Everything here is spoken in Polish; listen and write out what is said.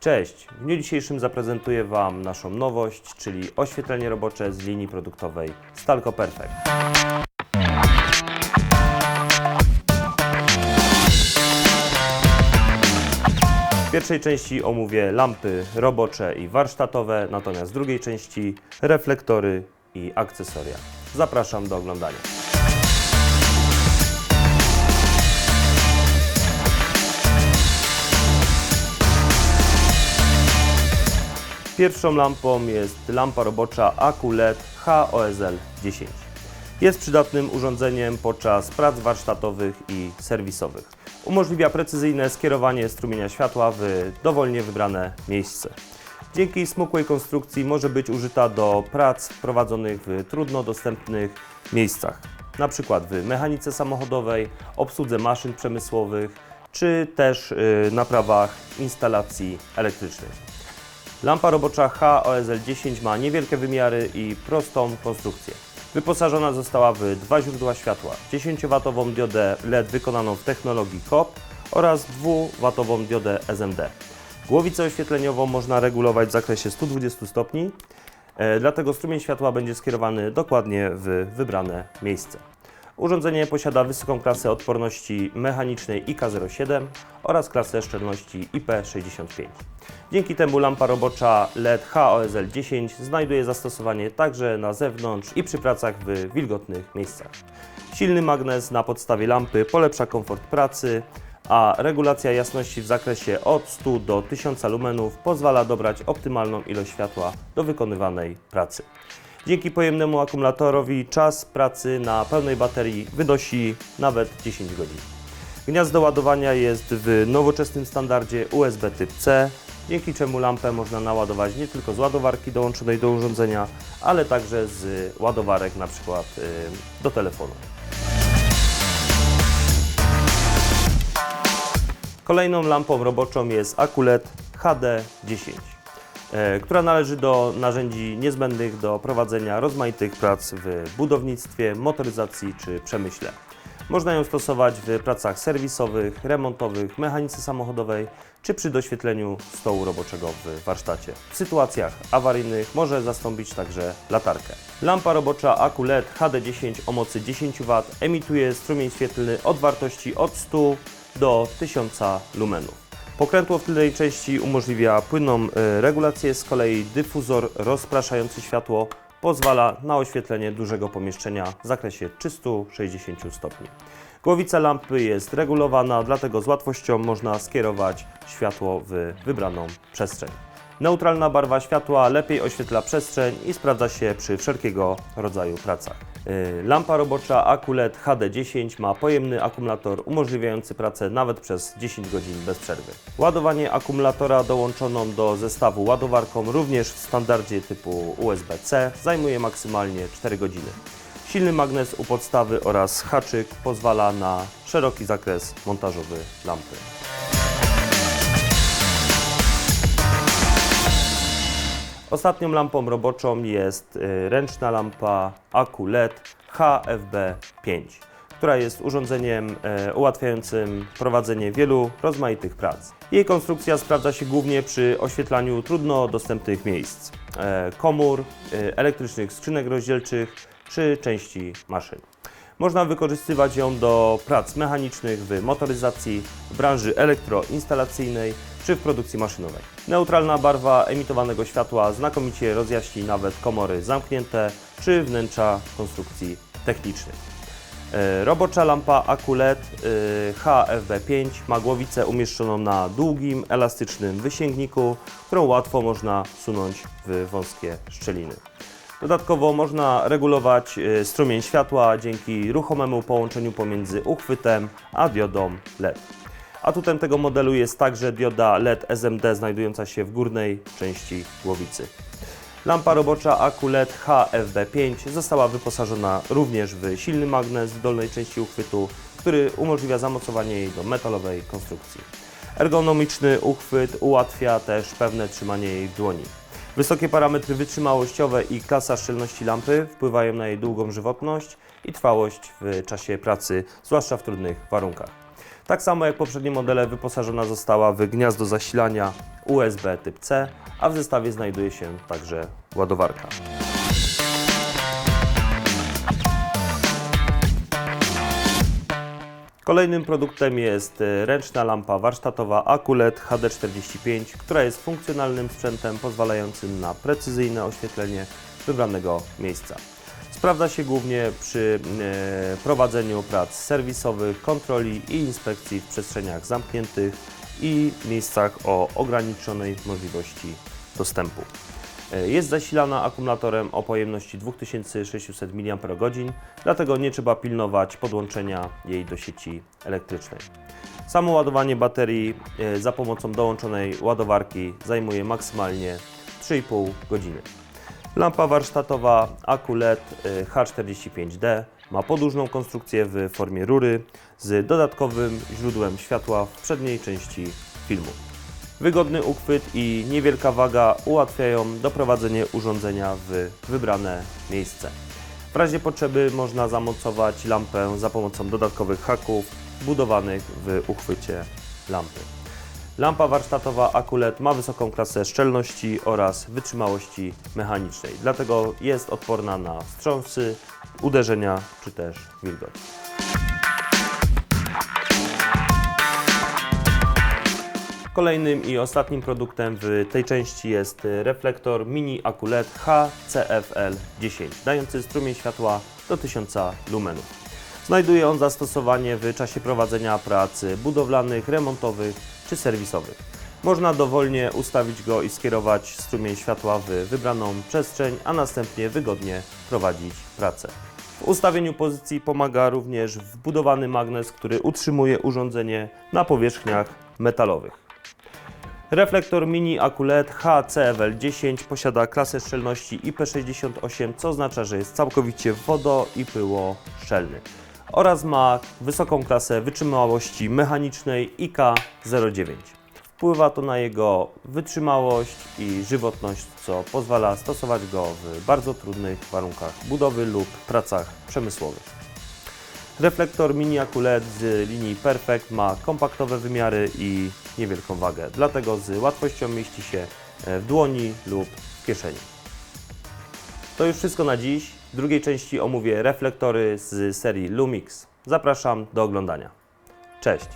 Cześć! W dniu dzisiejszym zaprezentuję Wam naszą nowość, czyli oświetlenie robocze z linii produktowej Stalco Perfect. W pierwszej części omówię lampy robocze i warsztatowe, natomiast w drugiej części reflektory i akcesoria. Zapraszam do oglądania. Pierwszą lampą jest lampa robocza Acu LED HOSL 10. Jest przydatnym urządzeniem podczas prac warsztatowych i serwisowych. Umożliwia precyzyjne skierowanie strumienia światła w dowolnie wybrane miejsce. Dzięki smukłej konstrukcji może być użyta do prac prowadzonych w trudno dostępnych miejscach, np. w mechanice samochodowej, obsłudze maszyn przemysłowych czy też y, naprawach instalacji elektrycznych. Lampa robocza HOSL10 ma niewielkie wymiary i prostą konstrukcję. Wyposażona została w dwa źródła światła, 10W diodę LED wykonaną w technologii COP oraz 2W diodę SMD. Głowicę oświetleniową można regulować w zakresie 120 stopni, e, dlatego strumień światła będzie skierowany dokładnie w wybrane miejsce. Urządzenie posiada wysoką klasę odporności mechanicznej IK07 oraz klasę szczelności IP65. Dzięki temu lampa robocza LED HOSL10 znajduje zastosowanie także na zewnątrz i przy pracach w wilgotnych miejscach. Silny magnes na podstawie lampy polepsza komfort pracy, a regulacja jasności w zakresie od 100 do 1000 lumenów pozwala dobrać optymalną ilość światła do wykonywanej pracy. Dzięki pojemnemu akumulatorowi czas pracy na pełnej baterii wynosi nawet 10 godzin. Gniazdo ładowania jest w nowoczesnym standardzie USB typ C, dzięki czemu lampę można naładować nie tylko z ładowarki dołączonej do urządzenia, ale także z ładowarek na przykład y, do telefonu. Kolejną lampą roboczą jest Akulet HD10, e, która należy do narzędzi niezbędnych do prowadzenia rozmaitych prac w budownictwie, motoryzacji czy przemyśle. Można ją stosować w pracach serwisowych, remontowych, mechanice samochodowej czy przy doświetleniu stołu roboczego w warsztacie. W sytuacjach awaryjnych może zastąpić także latarkę. Lampa robocza Acu LED HD10 o mocy 10 W emituje strumień świetlny od wartości od 100 do 1000 lumenów. Pokrętło w tylnej części umożliwia płynną e, regulację, z kolei dyfuzor rozpraszający światło pozwala na oświetlenie dużego pomieszczenia w zakresie 360 stopni. Głowica lampy jest regulowana, dlatego z łatwością można skierować światło w wybraną przestrzeń. Neutralna barwa światła lepiej oświetla przestrzeń i sprawdza się przy wszelkiego rodzaju pracach. Yy, Lampa robocza Acu LED HD10 ma pojemny akumulator umożliwiający pracę nawet przez 10 godzin bez przerwy. Ładowanie akumulatora dołączoną do zestawu ładowarką również w standardzie typu USB-C zajmuje maksymalnie 4 godziny. Silny magnes u podstawy oraz haczyk pozwala na szeroki zakres montażowy lampy. Ostatnią lampą roboczą jest y, ręczna lampa Acu LED HFB5, która jest urządzeniem e, ułatwiającym prowadzenie wielu rozmaitych prac. Jej konstrukcja sprawdza się głównie przy oświetlaniu trudno dostępnych miejsc, e, komór, elektrycznych skrzynek rozdzielczych czy części maszyn. Można wykorzystywać ją do prac mechanicznych w motoryzacji, w branży elektroinstalacyjnej czy w produkcji maszynowej. Neutralna barwa emitowanego światła znakomicie rozjaśni nawet komory zamknięte czy wnętrza konstrukcji technicznych. E, Robocza lampa Acu LED e, HFB5 ma głowicę umieszczoną na długim, elastycznym wysięgniku, którą łatwo można wsunąć w wąskie szczeliny. Dodatkowo można regulować e, strumień światła dzięki ruchomemu połączeniu pomiędzy uchwytem a diodą LED. Atutem tego modelu jest także dioda LED SMD znajdująca się w górnej części głowicy. Lampa robocza Acu LED HFB5 została wyposażona również w silny magnes w dolnej części uchwytu, który umożliwia zamocowanie jej do metalowej konstrukcji. Ergonomiczny uchwyt ułatwia też pewne trzymanie jej w dłoni. Wysokie parametry wytrzymałościowe i klasa szczelności lampy wpływają na jej długą żywotność i trwałość w czasie pracy, zwłaszcza w trudnych warunkach. Tak samo jak poprzednie modele wyposażona została w gniazdo zasilania USB typ C, a w zestawie znajduje się także ładowarka. Kolejnym produktem jest e, ręczna lampa warsztatowa Aculet HD45, która jest funkcjonalnym sprzętem pozwalającym na precyzyjne oświetlenie wybranego miejsca. Sprawdza się głównie przy e, prowadzeniu prac serwisowych, kontroli i inspekcji w przestrzeniach zamkniętych i miejscach o ograniczonej możliwości dostępu. E, Jest zasilana akumulatorem o pojemności 2600 mAh, dlatego nie trzeba pilnować podłączenia jej do sieci elektrycznej. Samo ładowanie baterii e, za pomocą dołączonej ładowarki zajmuje maksymalnie 3,5 godziny. Lampa warsztatowa Aculet e, H45D ma podłużną konstrukcję w formie rury z dodatkowym źródłem światła w przedniej części filmu. Wygodny uchwyt i niewielka waga ułatwiają doprowadzenie urządzenia w wybrane miejsce. W razie potrzeby można zamocować lampę za pomocą dodatkowych haków wbudowanych w uchwycie lampy. Lampa warsztatowa Aculet ma wysoką klasę szczelności oraz wytrzymałości mechanicznej, dlatego jest odporna na wstrząsy, uderzenia czy też wilgoć. Kolejnym i ostatnim produktem w tej części jest reflektor Mini Aculet HCFL10, dający strumień światła do 1000 lumenów. Znajduje on zastosowanie w czasie prowadzenia prac budowlanych, remontowych czy serwisowych. Można dowolnie ustawić go i skierować strumień światła w wybraną przestrzeń, a następnie wygodnie prowadzić pracę. W ustawieniu pozycji pomaga również wbudowany magnes, który utrzymuje urządzenie na powierzchniach metalowych. Reflektor Mini Aculet HCFL10 posiada klasę szczelności IP68, co oznacza, że jest całkowicie wodo- i pyłoszczelny oraz ma wysoką klasę wytrzymałości mechanicznej IK09. Wpływa to na jego wytrzymałość i żywotność, co pozwala stosować go w bardzo trudnych warunkach budowy lub pracach przemysłowych. Reflektor Mini Aculet z linii Perfect ma kompaktowe wymiary i niewielką wagę, dlatego z łatwością mieści się w dłoni lub w kieszeni. To już wszystko na dziś. W drugiej części omówię reflektory z serii Lumix. Zapraszam do oglądania. Cześć!